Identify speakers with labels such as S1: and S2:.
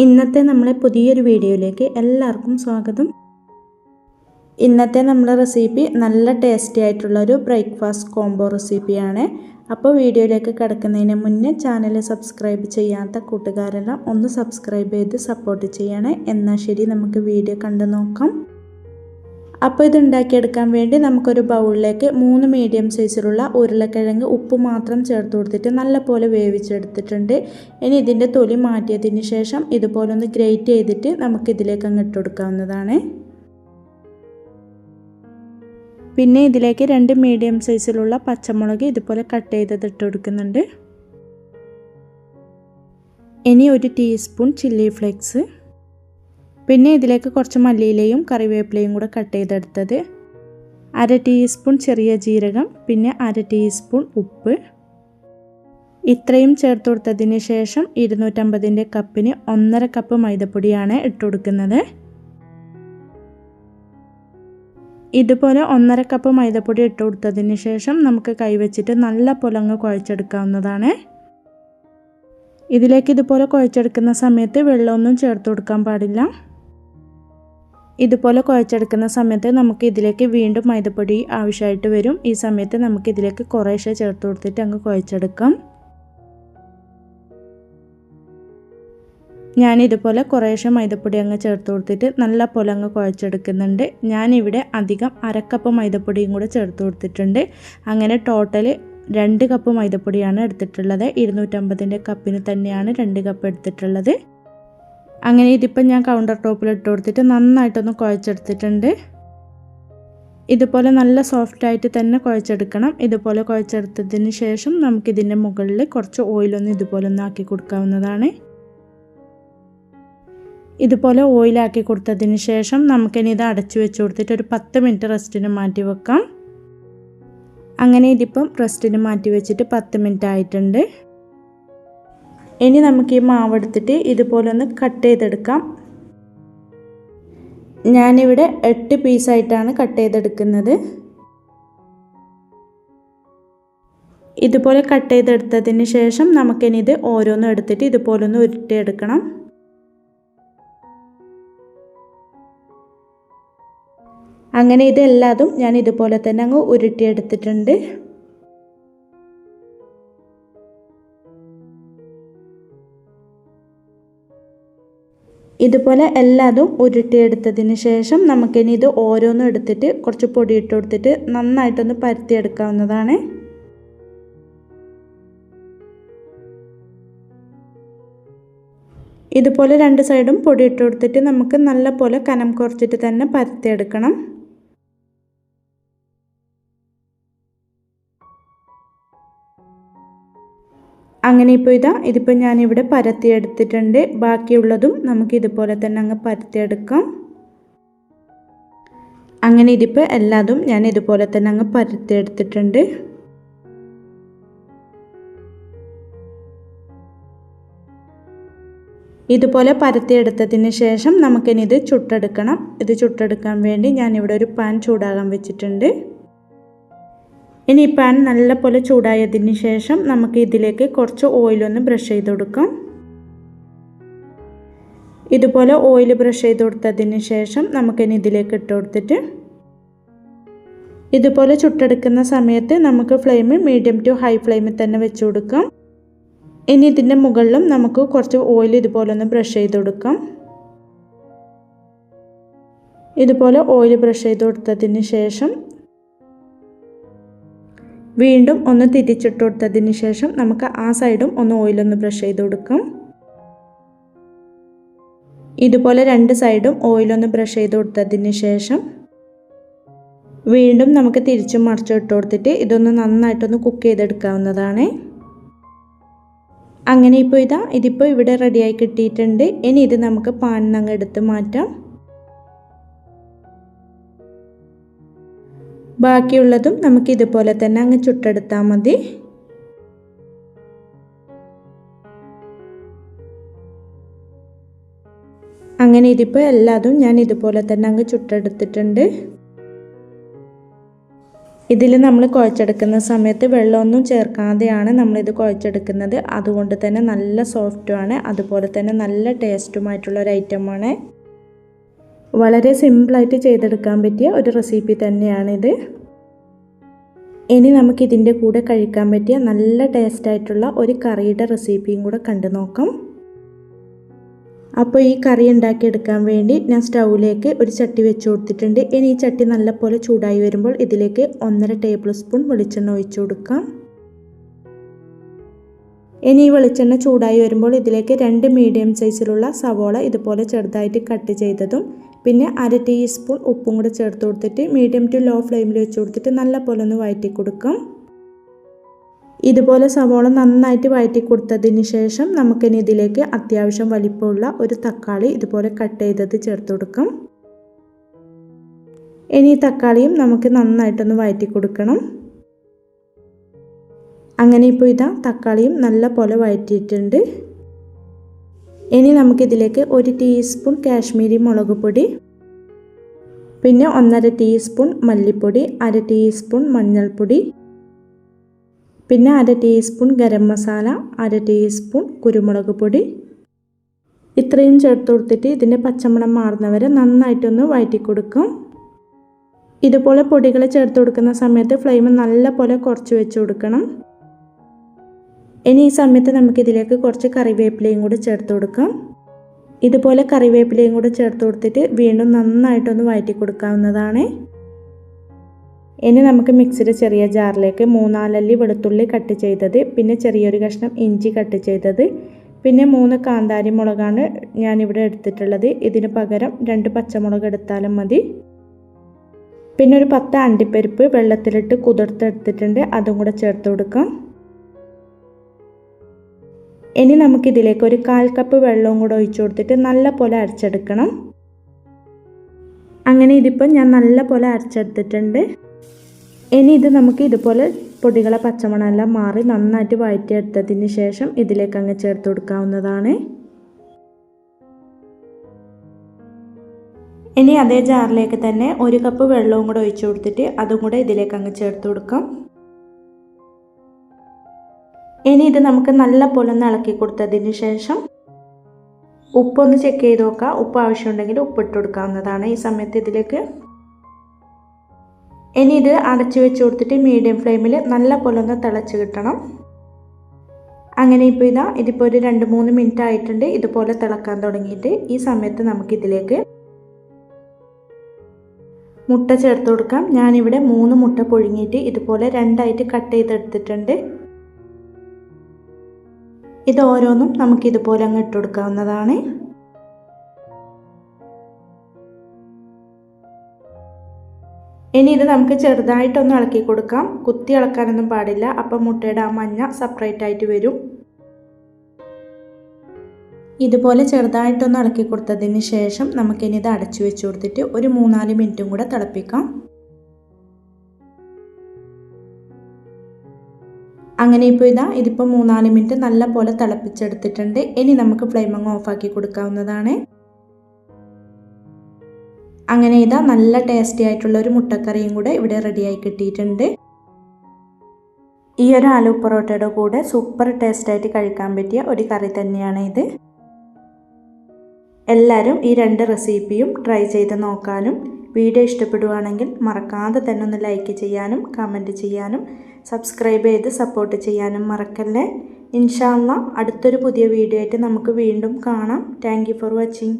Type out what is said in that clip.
S1: ഇന്നത്തെ നമ്മളെ പുതിയൊരു വീഡിയോയിലേക്ക് എല്ലാവർക്കും സ്വാഗതം. ഇന്നത്തെ നമ്മളെ റെസിപ്പി നല്ല ടേസ്റ്റി ആയിട്ടുള്ള ഒരു ബ്രേക്ക്ഫാസ്റ്റ് കോംബോ റെസിപ്പിയാണ്. അപ്പോൾ വീഡിയോയിലേക്ക് കിടക്കുന്നതിന് മുന്നേ ചാനൽ സബ്സ്ക്രൈബ് ചെയ്യാത്ത കൂട്ടുകാരെല്ലാം ഒന്ന് സബ്സ്ക്രൈബ് ചെയ്ത് സപ്പോർട്ട് ചെയ്യണേ. എന്നാൽ ശരി നമുക്ക് വീഡിയോ കണ്ടു നോക്കാം. അപ്പോൾ ഇത് ഉണ്ടാക്കിയെടുക്കാൻ വേണ്ടി നമുക്കൊരു ബൗളിലേക്ക് മൂന്ന് മീഡിയം സൈസിലുള്ള ഉരുളക്കിഴങ്ങ് ഉപ്പ് മാത്രം ചേർത്ത് കൊടുത്തിട്ട് നല്ലപോലെ വേവിച്ചെടുത്തിട്ടുണ്ട്. ഇനി ഇതിന്റെ തൊലി മാറ്റിയതിന് ശേഷം ഇതുപോലെ ഒന്ന് ഗ്രേറ്റ് ചെയ്തിട്ട് നമുക്കിതിലേക്ക് അങ്ങ് ഇട്ട് കൊടുക്കാവുന്നതാണ്. പിന്നെ ഇതിലേക്ക് രണ്ട് മീഡിയം സൈസിലുള്ള പച്ചമുളക് ഇതുപോലെ കട്ട് ചെയ്തത് ഇട്ട് കൊടുക്കുന്നുണ്ട്. ഇനി ഒരു ടീസ്പൂൺ ചില്ലി ഫ്ലേക്സ്. പിന്നെ ഇതിലേക്ക് കുറച്ച് മല്ലിയിലയും കറിവേപ്പിലയും കൂടെ കട്ട് ചെയ്തെടുത്തത് അര ടീസ്പൂൺ ചെറിയ ജീരകം പിന്നെ അര ടീസ്പൂൺ ഉപ്പ്. ഇത്രയും ചേർത്ത് കൊടുത്തതിന് ശേഷം ഇരുന്നൂറ്റമ്പതിന്റെ കപ്പിന് ഒന്നര കപ്പ് മൈദപ്പൊടിയാണ് ഇട്ട് കൊടുക്കുന്നത്. ഇതുപോലെ ഒന്നര കപ്പ് മൈദപ്പൊടി ഇട്ട് കൊടുത്തതിന് ശേഷം നമുക്ക് കൈവച്ചിട്ട് നല്ല പുലങ്ങ് കുഴച്ചെടുക്കാവുന്നതാണ്. ഇതിലേക്ക് ഇതുപോലെ കുഴച്ചെടുക്കുന്ന സമയത്ത് വെള്ളമൊന്നും ചേർത്ത് കൊടുക്കാൻ പാടില്ല. ഇതുപോലെ കുഴച്ചെടുക്കുന്ന സമയത്ത് നമുക്ക് ഇതിലേക്ക് വീണ്ടും മൈദപ്പൊടി ആവശ്യമായിട്ട് വരും. ഈ സമയത്ത് നമുക്ക് ഇതിലേക്ക് കുറേശ്ശെ ചേർത്ത് കൊടുത്തിട്ട് അങ്ങ് കുഴച്ചെടുക്കാം. ഞാൻ ഇതുപോലെ കുറേശ്ശെ മൈദപ്പൊടി അങ്ങ് ചേർത്ത് കൊടുത്തിട്ട് നല്ല പോലെ അങ്ങ് കുഴച്ചെടുക്കുന്നുണ്ട്. ഞാനിവിടെ അധികം അരക്കപ്പ് മൈദപ്പൊടിയും കൂടെ ചേർത്ത് കൊടുത്തിട്ടുണ്ട്. അങ്ങനെ ടോട്ടൽ രണ്ട് കപ്പ് മൈദപ്പൊടിയാണ് എടുത്തിട്ടുള്ളത്. ഇരുന്നൂറ്റമ്പതിന്റെ കപ്പിന് തന്നെയാണ് രണ്ട് കപ്പ് എടുത്തിട്ടുള്ളത്. അങ്ങനെ ഇതിപ്പം ഞാൻ കൗണ്ടർ ടോപ്പിൽ ഇട്ട് കൊടുത്തിട്ട് നന്നായിട്ടൊന്ന് കുഴച്ചെടുത്തിട്ടുണ്ട്. ഇതുപോലെ നല്ല സോഫ്റ്റായിട്ട് തന്നെ കുഴച്ചെടുക്കണം. ഇതുപോലെ കുഴച്ചെടുത്തതിന് ശേഷം നമുക്കിതിന്റെ മുകളിൽ കുറച്ച് ഓയിലൊന്ന് ഇതുപോലെ ഒന്ന് ആക്കി കൊടുക്കാവുന്നതാണ്. ഇതുപോലെ ഓയിലാക്കി കൊടുത്തതിന് ശേഷം നമുക്കിനി ഇത് അടച്ചു വെച്ച് കൊടുത്തിട്ട് ഒരു പത്ത് മിനിറ്റ് റെസ്റ്റിന് മാറ്റി വെക്കാം. അങ്ങനെ ഇതിപ്പം റെസ്റ്റിന് മാറ്റി വെച്ചിട്ട് പത്ത് മിനിറ്റ് ആയിട്ടുണ്ട്. ഇനി നമുക്ക് ഈ മാവ് എടുത്തിട്ട് ഇതുപോലെ ഒന്ന് കട്ട് ചെയ്തെടുക്കാം. ഞാനിവിടെ എട്ട് പീസായിട്ടാണ് കട്ട് ചെയ്തെടുക്കുന്നത്. ഇതുപോലെ കട്ട് ചെയ്തെടുത്തതിന് ശേഷം നമുക്കിനി ഇത് ഓരോന്നും എടുത്തിട്ട് ഇതുപോലെ ഒന്ന് ഉരുട്ടിയെടുക്കണം. അങ്ങനെ ഇതെല്ലാതും ഞാൻ ഇതുപോലെ തന്നെ അങ്ങ് ഉരുട്ടിയെടുത്തിട്ടുണ്ട്. ഇതുപോലെ എല്ലാതും ഉരുട്ടിയെടുത്തതിന് ശേഷം നമുക്കിനി ഇത് ഓരോന്നും എടുത്തിട്ട് കുറച്ച് പൊടി കൊടുത്തിട്ട് നന്നായിട്ടൊന്ന് പരത്തിയെടുക്കാവുന്നതാണ്. ഇതുപോലെ രണ്ട് സൈഡും പൊടി കൊടുത്തിട്ട് നമുക്ക് നല്ല പോലെ കനം കുറച്ചിട്ട് തന്നെ പരത്തിയെടുക്കണം. അങ്ങനെ ഇപ്പോൾ ഇതാ ഇതിപ്പോൾ ഞാനിവിടെ പരത്തിയെടുത്തിട്ടുണ്ട് ബാക്കിയുള്ളതും നമുക്ക് ഇതുപോലെ തന്നെ അങ്ങ് പരത്തിയെടുക്കാം അങ്ങനെ ഇതിപ്പോൾ എല്ലാതും ഞാൻ ഇതുപോലെ തന്നെ അങ്ങ് പരത്തിയെടുത്തിട്ടുണ്ട് ഇതുപോലെ പരത്തിയെടുത്തതിന് ശേഷം നമുക്കിനി ഇത് ചുട്ടെടുക്കണം. ഇത് ചുട്ടെടുക്കാൻ വേണ്ടി ഞാനിവിടെ ഒരു പാൻ ചൂടാകാൻ വെച്ചിട്ടുണ്ട്. ഇനി പാൻ നല്ലപോലെ ചൂടായതിന് ശേഷം നമുക്ക് ഇതിലേക്ക് കുറച്ച് ഓയിലൊന്ന് ബ്രഷ് ചെയ്ത് കൊടുക്കാം. ഇതുപോലെ ഓയിൽ ബ്രഷ് ചെയ്ത് കൊടുത്തതിന് ശേഷം നമുക്കിനി ഇതിലേക്ക് ഇട്ട് കൊടുത്തിട്ട് ഇതുപോലെ ചുട്ടെടുക്കുന്ന സമയത്ത് നമുക്ക് ഫ്ലെയിം മീഡിയം ടു ഹൈ ഫ്ലെയിമിൽ തന്നെ വെച്ച് കൊടുക്കാം. ഇനി ഇതിന്റെ മുകളിലും നമുക്ക് കുറച്ച് ഓയിൽ ഇതുപോലെ ഒന്ന് ബ്രഷ് ചെയ്ത് കൊടുക്കാം. ഇതുപോലെ ഓയിൽ ബ്രഷ് ചെയ്ത് കൊടുത്തതിന് ശേഷം വീണ്ടും ഒന്ന് തിരിച്ചിട്ട് കൊടുത്തതിന് ശേഷം നമുക്ക് ആ സൈഡും ഒന്ന് ഓയിലൊന്ന് ബ്രഷ് ചെയ്ത് കൊടുക്കാം ഇതുപോലെ രണ്ട് സൈഡും ഓയിലൊന്ന് ബ്രഷ് ചെയ്ത് കൊടുത്തതിന് ശേഷം വീണ്ടും നമുക്ക് തിരിച്ചും മറിച്ചിട്ട് കൊടുത്തിട്ട് ഇതൊന്ന് നന്നായിട്ടൊന്ന് കുക്ക് ചെയ്തെടുക്കാവുന്നതാണ്. അങ്ങനെ ഇപ്പോൾ ഇതാ ഇതിപ്പോൾ ഇവിടെ റെഡിയായി കിട്ടിയിട്ടുണ്ട്. ഇനി ഇത് നമുക്ക് പാനിൽ അങ്ങ് എടുത്ത് മാറ്റാം. ബാക്കിയുള്ളതും നമുക്ക് ഇതുപോലെ തന്നെ അങ്ങ് ചുട്ടെടുത്താൽ മതി. അങ്ങനെ ഇതിപ്പോൾ എല്ലാതും ഞാൻ ഇതുപോലെ തന്നെ അങ്ങ് ചുട്ടെടുത്തിട്ടുണ്ട്. ഇതിൽ നമ്മൾ കുഴച്ചെടുക്കുന്ന സമയത്ത് വെള്ളമൊന്നും ചേർക്കാതെയാണ് നമ്മളിത് കുഴച്ചെടുക്കുന്നത്. അതുകൊണ്ട് തന്നെ നല്ല സോഫ്റ്റുമാണ് അതുപോലെ തന്നെ നല്ല ടേസ്റ്റുമായിട്ടുള്ള ഒരു ഐറ്റമാണ് വളരെ സിമ്പിളായിട്ട് ചെയ്തെടുക്കാൻ പറ്റിയ ഒരു റെസിപ്പി തന്നെയാണിത്. ഇനി നമുക്കിതിന്റെ കൂടെ കഴിക്കാൻ പറ്റിയ നല്ല ടേസ്റ്റായിട്ടുള്ള ഒരു കറിയുടെ റെസിപ്പിയും കൂടെ കണ്ടു നോക്കാം. അപ്പോൾ ഈ കറി ഉണ്ടാക്കിയെടുക്കാൻ വേണ്ടി ഞാൻ സ്റ്റൗവിലേക്ക് ഒരു ചട്ടി വെച്ച് കൊടുത്തിട്ടുണ്ട്. ഇനി ഈ ചട്ടി നല്ലപോലെ ചൂടായി വരുമ്പോൾ ഇതിലേക്ക് ഒന്നര ടേബിൾ സ്പൂൺ വെളിച്ചെണ്ണ ഒഴിച്ചു കൊടുക്കാം. ഇനി ഈ വെളിച്ചെണ്ണ ചൂടായി വരുമ്പോൾ ഇതിലേക്ക് രണ്ട് മീഡിയം സൈസിലുള്ള സവോള ഇതുപോലെ ചെറുതായിട്ട് കട്ട് ചെയ്തതും പിന്നെ അര ടീസ്പൂൺ ഉപ്പും കൂടെ ചേർത്ത് കൊടുത്തിട്ട് മീഡിയം ടു ലോ ഫ്ലെയിമിൽ വെച്ച് കൊടുത്തിട്ട് നല്ല പോലെ ഒന്ന് വഴറ്റി കൊടുക്കും. ഇതുപോലെ സവോള നന്നായിട്ട് വഴറ്റി കൊടുത്തതിന് ശേഷം നമുക്കിനി ഇതിലേക്ക് അത്യാവശ്യം വലിപ്പമുള്ള ഒരു തക്കാളി ഇതുപോലെ കട്ട് ചെയ്തത് ചേർത്ത് കൊടുക്കും. ഇനി ഈ തക്കാളിയും നമുക്ക് നന്നായിട്ടൊന്ന് വഴറ്റി കൊടുക്കണം. അങ്ങനെ ഇപ്പോൾ ഇതാ തക്കാളിയും നല്ല പോലെ വഴറ്റിയിട്ടുണ്ട് ഇനി നമുക്കിതിലേക്ക് ഒരു ടീസ്പൂൺ കാശ്മീരി മുളക് പൊടി പിന്നെ ഒന്നര ടീസ്പൂൺ മല്ലിപ്പൊടി അര ടീസ്പൂൺ മഞ്ഞൾപ്പൊടി പിന്നെ അര ടീസ്പൂൺ ഗരം മസാല അര ടീസ്പൂൺ കുരുമുളക് പൊടി. ഇത്രയും ചേർത്ത് കൊടുത്തിട്ട് ഇതിന്റെ പച്ചമണം മാറുന്നവരെ നന്നായിട്ടൊന്ന് വഴറ്റി കൊടുക്കും ഇതുപോലെ പൊടികൾ ചേർത്ത് കൊടുക്കുന്ന സമയത്ത് ഫ്ലെയിം നല്ല പോലെ കുറച്ച് വെച്ച് കൊടുക്കണം. ഇനി ഈ സമയത്ത് നമുക്കിതിലേക്ക് കുറച്ച് കറിവേപ്പിലയും കൂടി ചേർത്ത് കൊടുക്കാം. ഇതുപോലെ കറിവേപ്പിലയും കൂടി ചേർത്ത് കൊടുത്തിട്ട് വീണ്ടും നന്നായിട്ടൊന്ന് വഴറ്റി കൊടുക്കാവുന്നതാണ്. ഇനി നമുക്ക് മിക്സിയുടെ ചെറിയ ജാറിലേക്ക് മൂന്നാലല്ലി വെളുത്തുള്ളി കട്ട് ചെയ്തത് പിന്നെ ചെറിയൊരു കഷ്ണം ഇഞ്ചി കട്ട് ചെയ്തത് പിന്നെ മൂന്ന് കാന്താരി മുളകാണ് ഞാനിവിടെ എടുത്തിട്ടുള്ളത്. ഇതിന് പകരം രണ്ട് പച്ചമുളക് എടുത്താലും മതി. പിന്നെ ഒരു പത്ത് അണ്ടിപ്പരിപ്പ് വെള്ളത്തിലിട്ട് കുതിർത്തെടുത്തിട്ടുണ്ട് അതും കൂടെ ചേർത്ത് കൊടുക്കാം. ഇനി നമുക്കിതിലേക്ക് ഒരു കാൽ കപ്പ് വെള്ളവും കൂടെ ഒഴിച്ചു കൊടുത്തിട്ട് നല്ല പോലെ അരച്ചെടുക്കണം. അങ്ങനെ ഇതിപ്പോൾ ഞാൻ നല്ല പോലെ അരച്ചെടുത്തിട്ടുണ്ട്. ഇനി ഇത് നമുക്ക് ഇതുപോലെ പൊടികളെ പച്ചമണമെല്ലാം മാറി നന്നായിട്ട് വഴറ്റിയെടുത്തതിന് ശേഷം ഇതിലേക്ക് അങ്ങ് ചേർത്ത് കൊടുക്കാവുന്നതാണ്. ഇനി അതേ ജാറിലേക്ക് തന്നെ ഒരു കപ്പ് വെള്ളവും കൂടെ ഒഴിച്ചു കൊടുത്തിട്ട് അതും കൂടെ ഇതിലേക്ക് അങ്ങ് ചേർത്ത് കൊടുക്കാം. ഇനി ഇത് നമുക്ക് നല്ല പോലെ ഒന്ന് ഇളക്കി കൊടുത്തതിന് ശേഷം ഉപ്പൊന്ന് ചെക്ക് ചെയ്ത് നോക്കാം ഉപ്പ് ആവശ്യമുണ്ടെങ്കിൽ ഉപ്പിട്ട് കൊടുക്കാവുന്നതാണ് ഈ സമയത്ത് ഇതിലേക്ക്. ഇനി ഇത് അടച്ചു വെച്ച് കൊടുത്തിട്ട് മീഡിയം ഫ്ലെയിമിൽ നല്ല പോലെ ഒന്ന് തിളച്ച് കിട്ടണം. അങ്ങനെ ഇപ്പോൾ ഇതാ ഇതിപ്പോൾ ഒരു രണ്ട് മൂന്ന് മിനിറ്റ് ആയിട്ടുണ്ട്. ഇതുപോലെ തിളക്കാൻ തുടങ്ങിയിട്ട് ഈ സമയത്ത് നമുക്കിതിലേക്ക് മുട്ട ചേർത്ത് കൊടുക്കാം. ഞാനിവിടെ മൂന്ന് മുട്ട പുഴുങ്ങിയിട്ട് ഇതുപോലെ രണ്ടായിട്ട് കട്ട് ചെയ്തെടുത്തിട്ടുണ്ട്. ഇത് ഓരോന്നും നമുക്ക് ഇതുപോലെ അങ്ങ് ഇട്ട് കൊടുക്കാവുന്നതാണ്. ഇനി ഇത് നമുക്ക് ചെറുതായിട്ടൊന്ന് ഇളക്കി കൊടുക്കാം. കുത്തി ഇളക്കാനൊന്നും പാടില്ല. അപ്പം മുട്ടയുടെ ആ മഞ്ഞ സെപ്പറേറ്റ് ആയിട്ട് വരും. ഇതുപോലെ ചെറുതായിട്ടൊന്ന് ഇളക്കി കൊടുത്തതിന് ശേഷം നമുക്കിനി ഇത് അടച്ചു വെച്ച് കൊടുത്തിട്ട് ഒരു മൂന്നാൽ മിനിറ്റും കൂടെ തിളപ്പിക്കാം. അങ്ങനെ ഇപ്പോൾ ഇതാ ഇതിപ്പോൾ മൂന്നാൽ മിനിറ്റ് നല്ല പോലെ തിളപ്പിച്ചെടുത്തിട്ടുണ്ട്. ഇനി നമുക്ക് ഫ്ലെയിം അങ്ങ് ഓഫാക്കി കൊടുക്കാവുന്നതാണ്. അങ്ങനെ ഇതാ നല്ല ടേസ്റ്റി ആയിട്ടുള്ള ഒരു മുട്ടക്കറിയും കൂടെ ഇവിടെ റെഡിയായി കിട്ടിയിട്ടുണ്ട്. ഈ ഒരു ആലു പൊറോട്ടയുടെ കൂടെ സൂപ്പർ ടേസ്റ്റായിട്ട് കഴിക്കാൻ പറ്റിയ ഒരു കറി തന്നെയാണ് ഇത്. എല്ലാവരും ഈ രണ്ട് റെസിപ്പിയും ട്രൈ ചെയ്ത് നോക്കാനും വീഡിയോ ഇഷ്ടപ്പെടുവാണെങ്കിൽ മറക്കാതെ തന്നെ ഒന്ന് ലൈക്ക് ചെയ്യാനും കമന്റ് ചെയ്യാനും സബ്സ്ക്രൈബ് ചെയ്ത് സപ്പോർട്ട് ചെയ്യാനും മറക്കല്ലേ. ഇൻഷാല്ല അടുത്തൊരു പുതിയ വീഡിയോ ആയിട്ട് നമുക്ക് വീണ്ടും കാണാം. Thank for watching